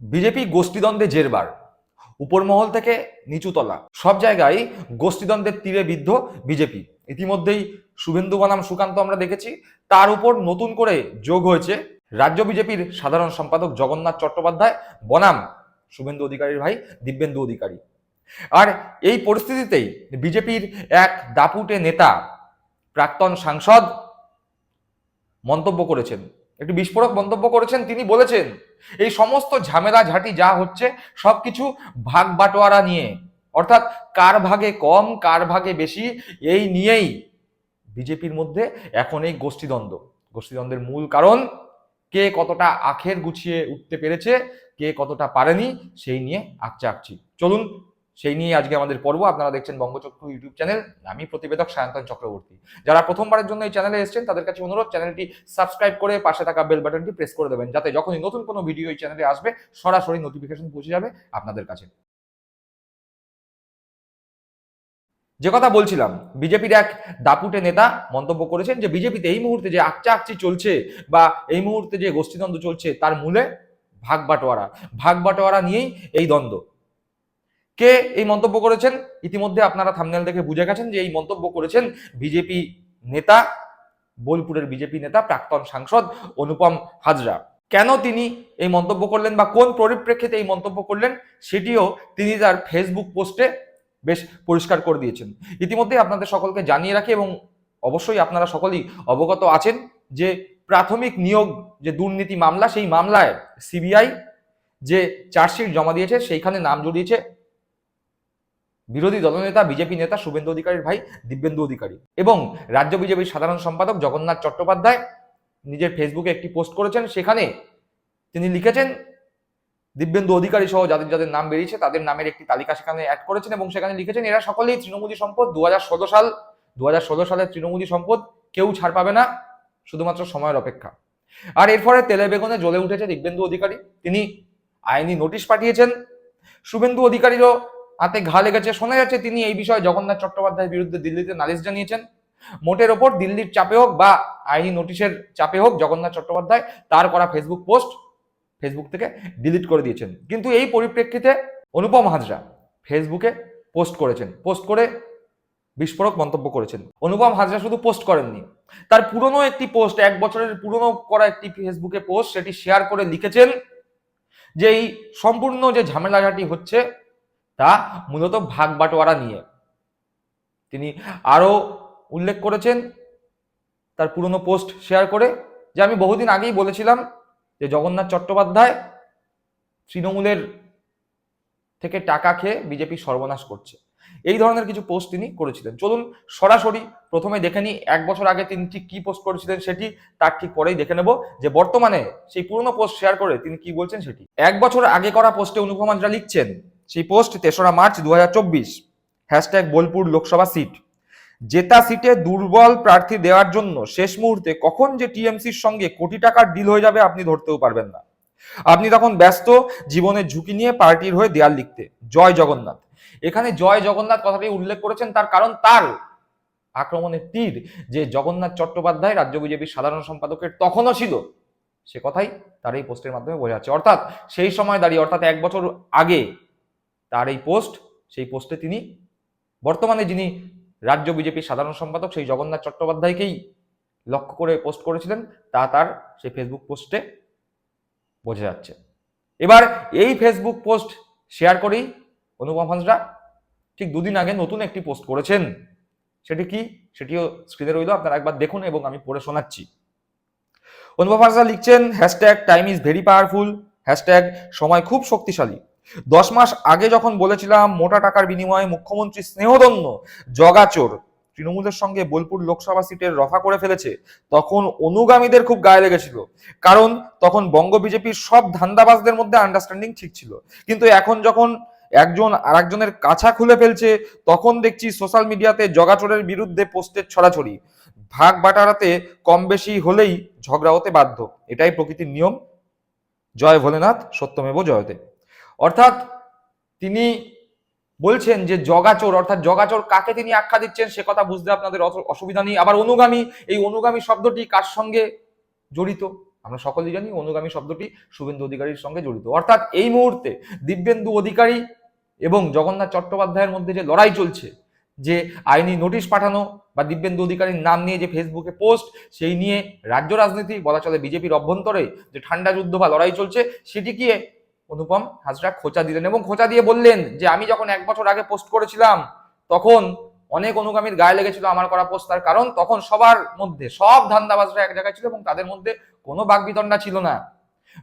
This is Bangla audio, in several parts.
বিজেপি গোষ্ঠীদ্বন্দ্বে জেরবার, উপরমহল থেকে নিচুতলা, সব জায়গায় গোষ্ঠীদ্বন্দ্বের তীরে বিদ্ধ বিজেপি। ইতিমধ্যেই শুভেন্দু বনাম সুকান্ত আমরা দেখেছি, তার উপর নতুন করে যোগ হয়েছে রাজ্য বিজেপির সাধারণ সম্পাদক জগন্নাথ চট্টোপাধ্যায়, বনাম শুভেন্দু অধিকারীর ভাই দিব্যেন্দু অধিকারী। আর এই পরিস্থিতিতেই বিজেপির এক দাপুটে নেতা, প্রাক্তন সাংসদ মন্তব্য করেছেন একটি বিস্ফোরক মন্তব্য করেছেন, তিনি বলেছেন, এই সমস্ত ঝামেলা ঝাঁটি যা হচ্ছে, সবকিছু ভাগ বাটোয়ারা নিয়ে। অর্থাৎ কার ভাগে কম, কার ভাগে বেশি, এই নিয়েই বিজেপির মধ্যে এখন এই গোষ্ঠীদ্বন্দ্ব। গোষ্ঠীদ্বন্দ্বের মূল কারণ, কে কতটা আখের গুছিয়ে উঠতে পেরেছে, কে কতটা পারেনি, সেই নিয়ে আকচা আকচি চলুন সেই নিয়ে আজকে আমাদের পর্ব। আপনারা দেখছেন বঙ্গচক্র ইউটিউব চ্যানেল। আমি প্রতিবেদক সায়ন্তন চক্রবর্তী। যারা প্রথমবারের জন্য এই চ্যানেলে এসেছেন, তাদের কাছে অনুরোধ, চ্যানেলটি সাবস্ক্রাইব করে পাশে থাকা বেল বাটনটি প্রেস করে দেবেন, যাতে যখনই নতুন কোনো ভিডিও এই চ্যানেলে আসবে, সরাসরি নোটিফিকেশন পৌঁছে যাবে আপনাদের কাছে। যে কথা বলছিলাম, বিজেপির এক দাপুটে নেতা মন্তব্য করেছেন যে, বিজেপিতে এই মুহূর্তে যে আকচা আকচি চলছে বা এই মুহূর্তে যে গোষ্ঠীদ্বন্দ্ব চলছে, তার মূলে ভাগ বাটোয়ারা। ভাগ বাটোয়ারা নিয়েই এই দ্বন্দ্ব। কে এই মন্তব্য করেছেন? ইতিমধ্যে আপনারা থামনেল দেখে বুঝে গেছেন যে এই মন্তব্য করেছেন বিজেপি নেতা, বোলপুরের বিজেপি নেতা, প্রাক্তন সাংসদ অনুপম হাজরা। কেন তিনি এই মন্তব্য করলেন বা কোন পরিপ্রেক্ষিতে এই মন্তব্য করলেন সেটিও তিনি তার ফেসবুক পোস্টে বেশ পরিষ্কার করে দিয়েছেন। ইতিমধ্যে আপনাদের সকলকে জানিয়ে রাখি এবং অবশ্যই আপনারা সকলেই অবগত আছেন যে প্রাথমিক নিয়োগ যে দুর্নীতি মামলা, সেই মামলায় সিবিআই যে চার্জশিট জমা দিয়েছে, সেইখানে নাম জড়িয়েছে বিরোধী দলনেতা, বিজেপি নেতা শুভেন্দু অধিকারীর ভাই দিব্যেন্দু অধিকারী এবং রাজ্য বিজেপির সাধারণ সম্পাদক জগন্নাথ চট্টোপাধ্যায় নিজের ফেসবুকে একটি পোস্ট করেছেন। সেখানে তিনি লিখেছেন, দিব্যেন্দু অধিকারী সহ যাদের যাদের নাম বেরিয়েছে তাদের নামের একটি তালিকা সেখানে অ্যাড করেছেন এবং সেখানে লিখেছেন, এরা সকলেই তৃণমূলী সম্পদ। দু হাজার ষোলো সাল দু হাজার ষোলো সালের তৃণমূলী সম্পদ কেউ ছাড় পাবে না, শুধুমাত্র সময়ের অপেক্ষা। আর এর ফলে তেলে বেগুনে জ্বলে উঠেছে দিব্যেন্দু অধিকারী। তিনি আইনি নোটিশ পাঠিয়েছেন। শুভেন্দু অধিকারীরও হাতে ঘা লেগেছে, শোনা যাচ্ছে তিনি এই বিষয়ে জগন্নাথ চট্টোপাধ্যায়ের বিরুদ্ধে দিল্লিতে নালিশ জানিয়েছেন। মোটের ওপর দিল্লির চাপে হোক বা আইনি নোটিশের চাপে হোক জগন্নাথ চট্টোপাধ্যায় তার করা ফেসবুক পোস্ট ফেসবুক থেকে ডিলিট করে দিয়েছেন। কিন্তু এই পরিপ্রেক্ষিতে অনুপম হাজরা ফেসবুকে পোস্ট করেছেন, পোস্ট করে বিস্ফোরক মন্তব্য করেছেন। অনুপম হাজরা শুধু পোস্ট করেননি, তার পুরনো একটি পোস্ট, এক বছরের পুরনো করা একটি ফেসবুকে পোস্ট, সেটি শেয়ার করে লিখেছেন যে এই সম্পূর্ণ যে ঝামেলাঝাটি হচ্ছে তা মূলত ভাগ বাটোয়ারা নিয়ে। তিনি আরও উল্লেখ করেছেন, তার পুরনো পোস্ট শেয়ার করে, যে আমি বহুদিন আগেই বলেছিলাম যে জগন্নাথ চট্টোপাধ্যায় তৃণমূলের থেকে টাকা খেয়ে বিজেপি সর্বনাশ করছে। এই ধরনের কিছু পোস্ট তিনি করেছিলেন। চলুন সরাসরি প্রথমে দেখে নিই, এক বছর আগে তিনি ঠিক কি পোস্ট করেছিলেন সেটি, তার ঠিক পরেই দেখে নেব যে বর্তমানে সেই পুরনো পোস্ট শেয়ার করে তিনি কি বলছেন সেটি। এক বছর আগে করা পোস্টে অনুপম লিখছেন সেই পোস্ট তেসরা মার্চ দু হাজার চব্বিশ। Hashtag Bolpur Lok Sabha seat. জেতা সিটে দুর্বল প্রার্থী দেওয়ার জন্য শেষ মুহূর্তে কখন যে টিএমসির সঙ্গে কোটি টাকার ডিল হয়ে যাবে আপনি ধরতেও পারবেন না। আপনি তখন ব্যস্ত জীবনের ঝুঁকি নিয়ে পার্টির হয়ে দেয়াল লিখতে। জয় জগন্নাথ। এখানে জয় জগন্নাথ কথাটি উল্লেখ করেছেন, তার কারণ তার আক্রমণের তীর যে জগন্নাথ চট্টোপাধ্যায় রাজ্য বিজেপির সাধারণ সম্পাদকের তখনও ছিল, সে কথাই তার এই পোস্টের মাধ্যমে বোঝা যাচ্ছে। অর্থাৎ সেই সময় দাঁড়িয়ে, অর্থাৎ এক বছর আগে তার এই পোস্ট, সেই পোস্টে তিনি বর্তমানে যিনি রাজ্য বিজেপির সাধারণ সম্পাদক, সেই জগন্নাথ চট্টোপাধ্যায়কেই লক্ষ্য করে পোস্ট করেছিলেন, তা তার সেই ফেসবুক পোস্টে বোঝা যাচ্ছে। এবার এই ফেসবুক পোস্ট শেয়ার করেই অনুপম হাজরা ঠিক দুদিন আগে নতুন একটি পোস্ট করেছেন। সেটি কি? সেটিও স্ক্রিনে রইল, আপনারা একবার দেখুন এবং আমি পড়ে শোনাচ্ছি। অনুপম হাজরা লিখছেন hashtag time is very powerful hashtag সময় খুব শক্তিশালী। দশ মাস আগে যখন বলেছিলাম মোটা টাকার বিনিময়ে মুখ্যমন্ত্রী স্নেহদন্য জগাচোর, তৃণমূলের সঙ্গে বোলপুর লোকসভা সিটের রফা করে ফেলেছে, তখন অনুগামীদের খুব গায়ে লেগেছিল। কারণ তখন বঙ্গ বিজেপির সব ধান্দাবাজদের মধ্যে আন্ডারস্ট্যান্ডিং ঠিক ছিল। কিন্তু এখন যখন একজন আর একজনের কাছা খুলে ফেলছে, তখন দেখছি সোশ্যাল মিডিয়াতে জগাচোরের বিরুদ্ধে পোস্টের ছড়াছড়ি। ভাগ বাটারাতে কম বেশি হলেই ঝগড়া হতে বাধ্য। এটাই প্রকৃতির নিয়ম। জয় ভোলেনাথ, সত্যমেব জয়তে অর্থাৎ তিনি বলছেন যে জগাচোর, অর্থাৎ জগাচোর কাকে তিনি আখ্যা দিচ্ছেন সে কথা বুঝতে আপনাদের অসুবিধা নেই। আবার অনুগামী, এই অনুগামী শব্দটি কার সঙ্গে জড়িত? আমরা সকলেই জানি অনুগামী শব্দটি শুভেন্দু অধিকারীর সঙ্গে জড়িত। অর্থাৎ এই মুহূর্তে দিব্যেন্দু অধিকারী এবং জগন্নাথ চট্টোপাধ্যায়ের মধ্যে যে লড়াই চলছে, যে আইনি নোটিশ পাঠানো বা দিব্যেন্দু অধিকারীর নাম নিয়ে যে ফেসবুকে পোস্ট, সেই নিয়ে রাজ্য রাজনীতি, বলা চলে বিজেপির অভ্যন্তরে যে ঠান্ডা যুদ্ধ বা লড়াই চলছে সেটিকে অনুপম হাজরা খোঁচা দিলেন এবং খোঁচা দিয়ে বললেন যে, আমি যখন এক বছর আগে পোস্ট করেছিলাম, তখন অনেক অনুগামীর গায়ে লেগেছিল আমার করা পোস্ট তার কারণ তখন সবার মধ্যে, সব ধান্দাবাজরা এক জায়গায় ছিল এবং তাদের মধ্যে কোনো বাগবিতণ্ডা ছিল না।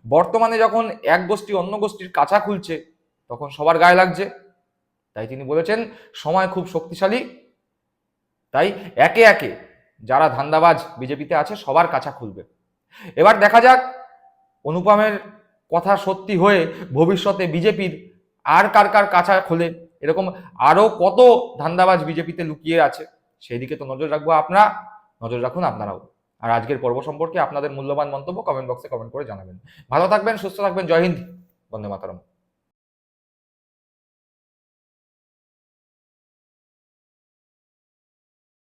বর্তমানে যখন এক গোষ্ঠী অন্য গোষ্ঠীর কাছা খুলছে, তখন সবার গায়ে লাগছে। তাই তিনি বলেছেন, সময় খুব শক্তিশালী। তাই একে একে যারা ধান্দাবাজ বিজেপিতে আছে, সবার কাছা খুলবে। এবার দেখা যাক অনুপমের কথা সত্যি হয়ে ভবিষ্যতে বিজেপির আর কার কার কাছা খোলে, এরকম আরও কত ধান্দাবাজ বিজেপিতে লুকিয়ে আছে সেই দিকে তো নজর রাখব আপনারা নজর রাখুন আপনারাও। আর আজকের পর্ব সম্পর্কে আপনাদের মূল্যবান মন্তব্য কমেন্ট বক্সে কমেন্ট করে জানাবেন। ভালো থাকবেন, সুস্থ থাকবেন, জয় হিন্দ, বন্দে মাতারম।